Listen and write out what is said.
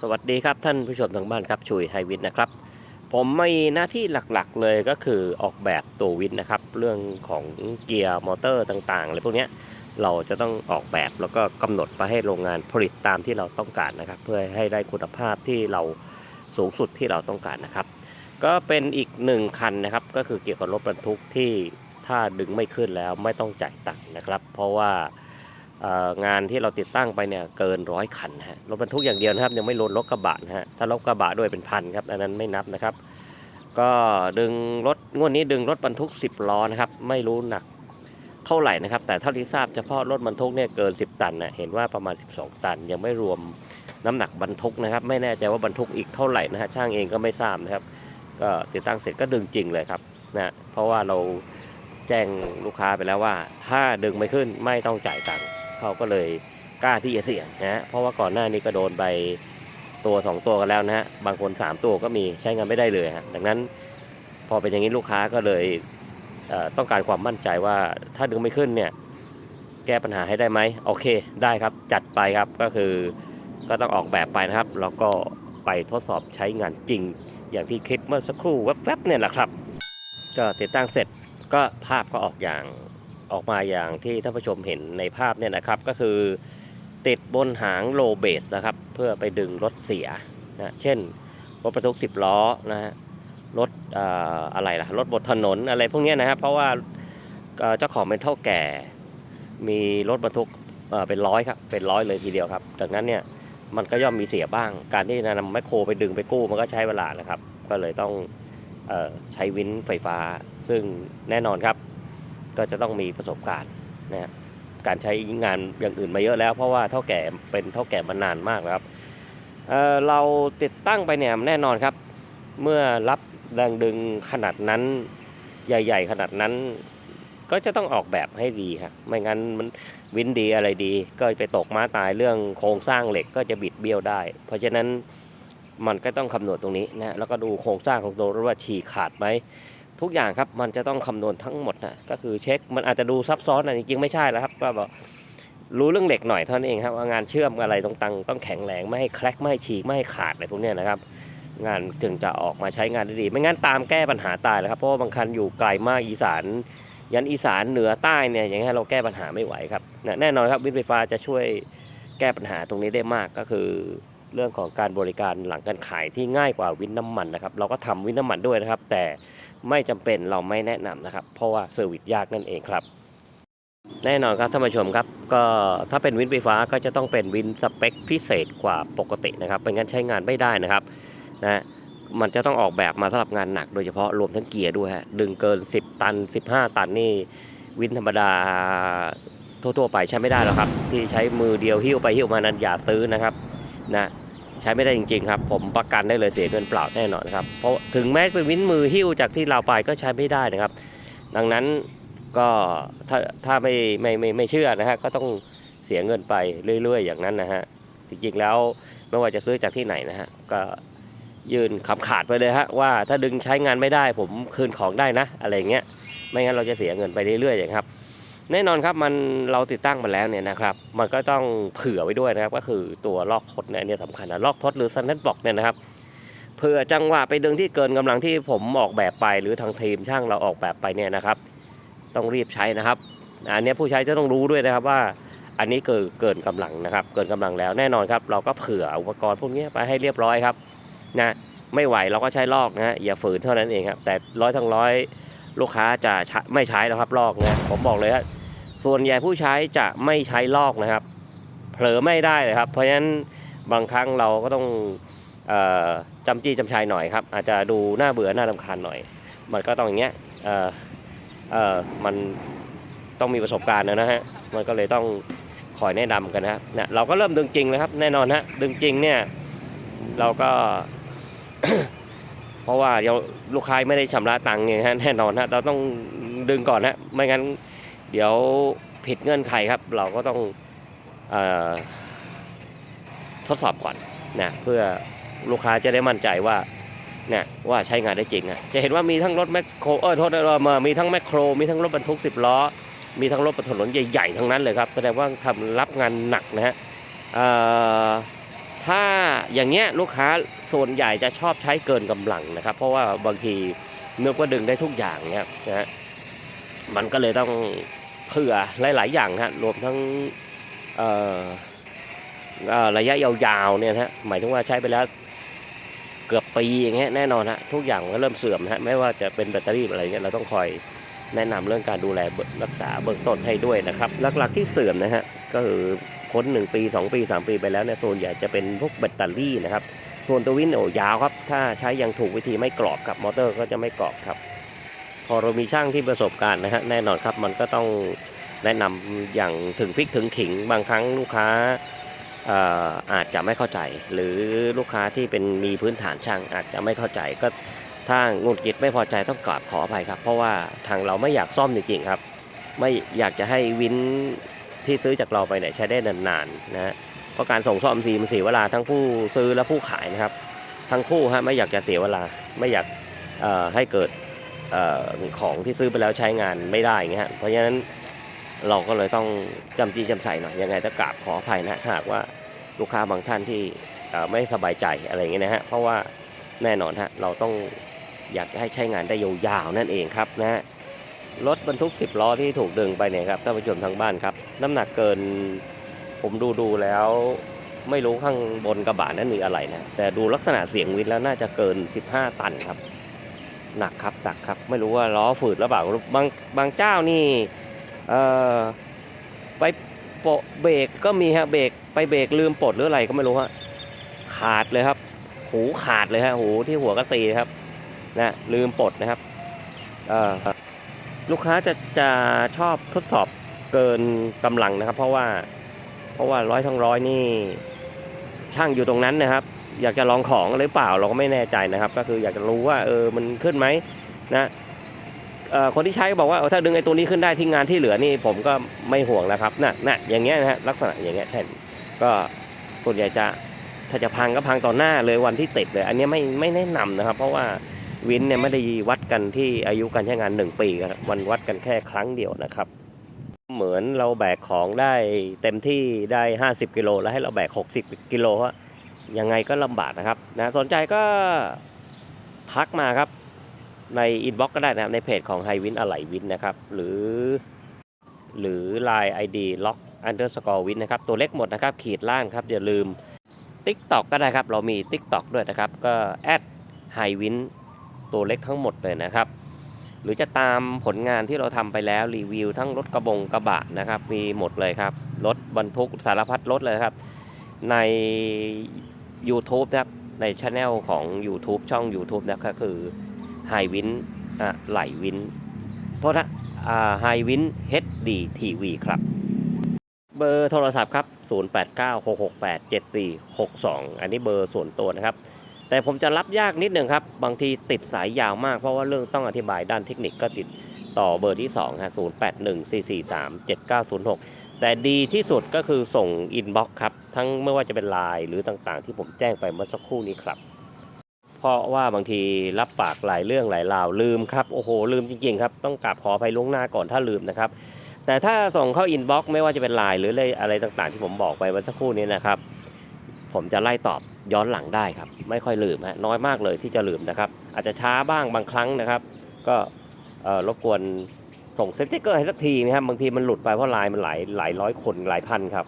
สวัสดีครับท่านผู้ชมทางบ้านครับชุยไฮวิทนะครับ ผมมีหน้าที่หลักๆเลยก็คือออกแบบตัววินนะครับ เรื่องของเกียร์มอเตอร์ต่างๆอะไรพวกนี้เราจะต้องออกแบบแล้วก็กำหนดไปให้โรงงานผลิตตามที่เราต้องการนะครับ เพื่อให้ได้คุณภาพที่เราสูงสุดที่เราต้องการนะครับ ก็เป็นอีกหนึ่งคันนะครับ ก็คือเกี่ยวกับรถบรรทุกที่ถ้าดึงไม่ขึ้นแล้วไม่ต้องจ่ายตังค์นะครับ เพราะว่า งานที่เราติดตั้งไปเนี่ยเกินร้อยคันฮะรถบรรทุกอย่างเดียวนะครับ ยังไม่รวมรถกระบะนะฮะถ้ารถกระบะด้วยเป็นพันครับอันนั้นไม่นับนะครับ ก็ดึงรถงวดนี้ดึงรถบรรทุก 10 ล้อนะครับ ไม่รู้หนักเท่าไหร่นะครับ แต่เท่าที่ทราบเฉพาะรถบรรทุกเนี่ยเกิน 10 ตันนะเห็นว่าประมาณ 12 ตัน ยังไม่รวมน้ำหนักบรรทุกนะครับ ไม่แน่ใจว่าบรรทุกอีกเท่าไหร่นะฮะช่างเองก็ไม่ทราบนะครับ ก็ติดตั้งเสร็จก็ดึงจริงเลยครับนะเพราะว่าเราแจ้งลูกค้าไปแล้วว่า ถ้าดึงไม่ขึ้นไม่ต้องจ่ายตังค์ เขาก็เลยกล้าที่จะเสี่ยงนะฮะเพราะว่าก่อนหน้านี้ก็โดนไปตัว 2 ตัวกันแล้วนะฮะบางคน 3 ตัวก็มีใช้งานไม่ได้เลยฮะดังนั้นพอเป็นอย่างนี้ลูกค้าก็เลยเต้องการความมั่นใจว่าถ้าดึงไม่ขึ้นเนี่ยแก้ปัญหาให้ได้ไหมโอเคได้ครับจัดไปครับก็คือก็ต้องออกแบบไปนะครับ แล้วก็ไปทดสอบใช้งานจริง อย่างที่คลิปเมื่อสักครู่แวบๆเนี่ยแหละครับ ก็ติดตั้งเสร็จก็ภาพก็ออกอย่าง ออกมาอย่างที่ท่านผู้ชมเห็นในภาพเนี่ยนะครับ ก็คือติดบนหางโลเบสนะครับ เพื่อไปดึงรถเสียนะเช่นรถบรรทุก10 ล้อนะฮะรถออะไรล่ะรถบนถนนอะไรพวกนี้นะครับเพราะว่าเจ้าของเป็นเท่าแก่ มีรถบรรทุกเป็นร้อยครับเป็นร้อยเลยทีเดียวครับ ดังนั้นเนี่ยมันก็ย่อมมีเสียบ้าง การที่นำแมคโครไปดึงไปกู้มันก็ใช้เวลานะครับ ก็เลยต้องออใช้วินไฟฟ้า ซึ่งแน่นอนครับ ก็จะต้องมีประสบการณ์นะฮะการใช้งานอย่างอื่นมาเยอะแล้ว เพราะว่าเท่าแก่เป็นเท่าแก่มานานมากครับเเราติดตั้งไปเนี่ยแน่นอนครับ เมื่อรับแรงดึงขนาดนั้นใหญ่ ๆ ขนาดนั้น ก็จะต้องออกแบบให้ดีครับไม่งั้นมันวินดีอะไรดี ก็ไปตกม้าตายเรื่องโครงสร้างเหล็กก็จะบิดเบี้ยวได้ เพราะฉะนั้นมันก็ต้องคำนวณตรงนี้นะแล้วก็ดูโครงสร้างของตัวรถว่าฉีกขาดไหม ทุกอย่างครับมันจะต้องคำนวณทั้งหมดนะก็คือเช็คมันอาจจะดูซับซ้อนนะจริงๆไม่ใช่แล้วครับก็บอกรู้เรื่องเหล็กหน่อยเท่านั้นเองครับว่างานเชื่อมอะไรตรงตังต้องแข็งแรงไม่ให้แครกไม่ให้ฉีกไม่ให้ขาดอะไรพวกนี้นะครับ งานถึงจะออกมาใช้งานได้ดี ไม่งั้นตามแก้ปัญหาตายแล้วครับเพราะว่าบางคันอยู่ไกลมากอีสาน ยันอีสานเหนือใต้เนี่ยอย่างเงี้ยเราแก้ปัญหาไม่ไหวครับแน่นอนครับวิทย์ไฟฟ้าจะช่วยแก้ปัญหาตรงนี้ได้มากก็คือเรื่องของการบริการหลังการขายที่ง่ายกว่าวินน้ำมันนะครับ เราก็ทำวินน้ำมันด้วยนะครับ แต่ ไม่จำเป็นเราไม่แนะนำนะครับ เพราะว่าเซอร์วิสยากนั่นเองครับ แน่นอนครับท่านผู้ชมครับ ก็ถ้าเป็นวินไฟฟ้าก็จะต้องเป็นวินสเปคพิเศษกว่าปกตินะครับเป็นงั้นใช้งานไม่ได้นะครับนะมันจะต้องออกแบบมาสำหรับงานหนักโดยเฉพาะรวมทั้งเกียร์ด้วยฮะดึงเกิน 10 ตัน 15 ตันนี่วินธรรมดาทั่วๆไปใช้ไม่ได้หรอกครับ ที่ใช้มือเดียวหิ้วไปหิ้วมานั้นอย่าซื้อนะครับนะ ใช้ไม่ได้จริงๆครับ ผมประกันได้เลยเสียเงินเปล่าแน่นอนครับเพราะถึงแม้เป็นวินมือหิ้วจากที่เราไปก็ใช้ไม่ได้นะครับ ดังนั้นก็ถ้าถ้าไม่ไม่ไม่ไม่เชื่อนะฮะก็ต้องเสียเงินไปเรื่อย ๆ อย่างนั้นนะฮะจริงๆแล้วไม่ว่าจะซื้อจากที่ไหนนะฮะก็ยื่นคำขาดไปเลยฮะว่าถ้าดึงใช้งานไม่ได้ผมคืนของได้นะ อะไรเงี้ยไม่งั้นเราจะเสียเงินไปเรื่อยๆอย่างครับ แน่นอนครับมันเราติดตั้งมาแล้วเนี่ยนะครับ มันก็ต้องเผื่อไว้ด้วยนะครับ ก็คือตัวลอกทดเนี่ยอันเนี่ยสำคัญนะลอกทดหรือซันเน็ตบอกเนี่ยนะครับเผื่อจังหวะไปดึงที่เกินกำลังที่ผมออกแบบไปหรือทางทีมช่างเราออกแบบไปเนี่ยนะครับ ต้องรีบใช้นะครับอันนี้ผู้ใช้จะต้องรู้ด้วยนะครับว่า อันนี้เกินเกินกำลังนะครับ เกินกำลังแล้วแน่นอนครับ เราก็เผื่ออุปกรณ์พวกนี้ไปให้เรียบร้อยครับนะไม่ไหวเราก็ใช้ลอกนะอย่าฝืนเท่านั้นเองครับแต่ร้อยทั้งร้อยลูกค้าจะไม่ใช้แล้วครับลอกนะผมบอกเลยว่า ส่วนใหญ่ผู้ใช้จะไม่ใช้ลอกนะครับ เผลอไม่ได้เลยครับ เพราะฉะนั้นบางครั้งเราก็ต้องจำจี้จำชัยหน่อยครับ อาจจะดูน่าเบื่อหน่ารำคาญหน่อย มันก็ต้องอย่างเงี้ยเออเออมันต้องมีประสบการณ์นะฮะมันก็เลยต้องคอยแนะนำกันนะครับเนี่ยเราก็เริ่มดึงจริงแล้วครับ แน่นอนฮะดึงจริงเนี่ยเราก็ เพราะว่าเดี๋ยวลูกค้าไม่ได้ชำระตังค์ไงฮะแน่นอนฮะเราต้องดึงก่อนฮะไม่งั้น เดี๋ยว ผิดเงื่อนไขครับ เราก็ต้องออทดสอบก่อนนะเพื่อลูกค้าจะได้มั่นใจว่าเนี่ยว่าใช้งานได้จริงอะจะเห็นว่ามีทั้งรถแมคโครเออโทษนะมามีทั้งแมคโคร มีทั้งรถบรรทุก10ล้อ มีทั้งรถบนถนนใหญ่ๆทั้งนั้นเลยครับแสดงว่าทำรับงานหนักนะฮะถ้าอย่างเงี้ยลูกค้าส่วนใหญ่จะชอบใช้เกินกำลังนะครับ เพราะว่าบางทีนึกว่าดึงได้ทุกอย่างเนี่ยนะฮะมันก็เลยต้อง เผื่อหลาย ๆ อย่างฮะรวมทั้งระยะยาวๆเนี่ยนะฮะหมายถึงว่าใช้ไปแล้วเกือบปีอย่างเงี้ยแน่นอนฮะทุกอย่างก็เริ่มเสื่อมฮะไม่ว่าจะเป็นแบตเตอรี่อะไรเงี้ยเราต้องคอยแนะนำเรื่องการดูแลรักษาเบื้องต้นให้ด้วยนะครับ หลักๆที่เสื่อมนะฮะก็คือพ้น1ปี 2 ปี 3 ปีไปแล้วเนี่ยโซนใหญ่จะเป็นพวกแบตเตอรี่นะครับ ส่วนตัววินโอยาวครับ ถ้าใช้อยังถูกวิธีไม่กรอบครับมอเตอร์ก็จะไม่กรอบครับ พอเรามีช่างที่ประสบการณ์นะฮะแน่นอนครับมันก็ต้องแนะนำอย่างถึงพริกถึงขิงบางครั้งลูกค้าอาจจะไม่เข้าใจ หรือลูกค้าที่เป็นมีพื้นฐานช่างอาจจะไม่เข้าใจก็ถ้างุดหงิดไม่พอใจต้องกราบขออภัยครับ เพราะว่าทางเราไม่อยากซ่อมจริงๆครับ ไม่อยากจะให้วินที่ซื้อจากเราไปเนี่ยใช้ได้นานๆนะฮะเพราะการส่งซ่อมซีมันเสียเวลาทั้งผู้ซื้อและผู้ขายนะครับ ทั้งคู่ฮะไม่อยากจะเสียเวลาไม่อยากให้เกิด ของที่ซื้อไปแล้วใช้งานไม่ได้อย่างเงี้ยเพราะฉะนั้นเราก็เลยต้องจำจีจำใส่หน่อยยังไงต้องกราบขออภัยนะหากว่าลูกค้าบางท่านที่ไม่สบายใจอะไรอย่างเงี้ยนะฮะเพราะว่าแน่นอนฮะเราต้องอยากให้ใช้งานได้ยาวๆนั่นเองครับนะฮะรถบรรทุก 10 ล้อที่ถูกดึงไปเนี่ยครับท่านผู้ชมทางบ้านครับ น้ำหนักเกินผมดูดูแล้ว ไม่รู้ข้างบนกระบะนั้นมีอะไรนะแต่ดูลักษณะเสียงวินแล้วน่าจะเกิน 15 ตันครับ หนักครับหนักครับ ไม่รู้ว่าล้อฝืดหรือเปล่าบางบางเจ้านี่เอ่อไปโปะเบรกก็มีฮะเบรกไปเบรกลืมปลดหรืออะไรก็ไม่รู้ฮะขาดเลยครับ หูขาดเลยฮะหูที่หัวก็ตีครับนะลืมปลดนะครับเอ่อลูกค้าจะจะชอบทดสอบเกินกำลังนะครับ เพราะว่าเพราะว่าร้อยทั้งร้อยนี่ช่างอยู่ตรงนั้นนะครับ อยากจะลองของหรือเปล่าเราก็ไม่แน่ใจนะครับ ก็คืออยากจะรู้ว่าเออมันขึ้นไหมนะคนที่ใช้ก็บอกว่าถ้าดึงไอ้ตัวนี้ขึ้นได้ที่งานที่เหลือนี่ผมก็ไม่ห่วงนะครับน่ะน่ะอย่างเงี้ยนะฮะลักษณะอย่างเงี้ยใช่ก็ส่วนใหญ่จะถ้าจะพังก็พังต่อหน้าเลยวันที่ติดเลย อันนี้ไม่ไม่แนะนำนะครับ เพราะว่าวินเนี่ยไม่ได้วัดกันที่อายุการใช้งาน 1 ปีครับมันวัดกันแค่ครั้งเดียวนะครับ เหมือนเราแบกของได้เต็มที่ได้ 50 กิโลแล้วให้เราแบก 60 กิโลฮะ ยังไงก็ลำบากนะครับนะสนใจก็ทักมาครับ ในอินบ็อกก็ได้นะครับ ในเพจของไฮวินอะไหล่วินนะครับ หรือ หรือ Line ID ล็อก underscore วินนะครับ ตัวเล็กหมดนะครับ ขีดล่างครับ อย่าลืม TikTok ก็ได้ครับ เรามี TikTok ด้วยนะครับ ก็แอดไฮวินตัวเล็กทั้งหมดเลยนะครับ หรือจะตามผลงานที่เราทำไปแล้วรีวิวทั้งรถกระบงกระบะนะครับ มีหมดเลยครับ รถบรรทุกสารพัดรถเลยครับ ใน YouTube นะครับ ในช anel ของ YouTube ช่อง YouTube นะครับก็คือ Hi Win อะไหลวินโทษนะอ่า Hi Win HD TV ครับ เบอร์โทรศัพท์ครับ 0896687462 อันนี้เบอร์ส่วนตัวนะครับ แต่ผมจะรับยากนิดหนึ่งครับ บางทีติดสายยาวมากเพราะว่าเรื่องต้องอธิบายด้านเทคนิคก็ติดต่อเบอร์ที่2ฮะ0814437906 แต่ดีที่สุดก็คือส่งอินบ็อกซ์ครับ ทั้งไม่ว่าจะเป็นไลน์หรือต่างๆ ที่ผมแจ้งไปเมื่อสักครู่นี้ครับ เพราะว่าบางทีรับปากหลายเรื่องหลายราวลืมครับ โอ้โห ลืมจริงๆครับ ต้องกราบขออภัยล่วงหน้าก่อนถ้าลืมนะครับ แต่ถ้าส่งเข้าอินบ็อกซ์ไม่ว่าจะเป็นไลน์หรืออะไรต่างๆ ที่ผมบอกไปเมื่อสักครู่นี้นะครับ ผมจะไล่ตอบย้อนหลังได้ครับ ไม่ค่อยลืมฮะน้อยมากเลยที่จะลืมนะครับ อาจจะช้าบ้างบางครั้งนะครับ ก็รบกวน ส่งสติ๊กเกอร์ให้สักทีนะครับบางทีมันหลุดไปเพราะลายมันหลายหลายร้อยคนหลายพันครับ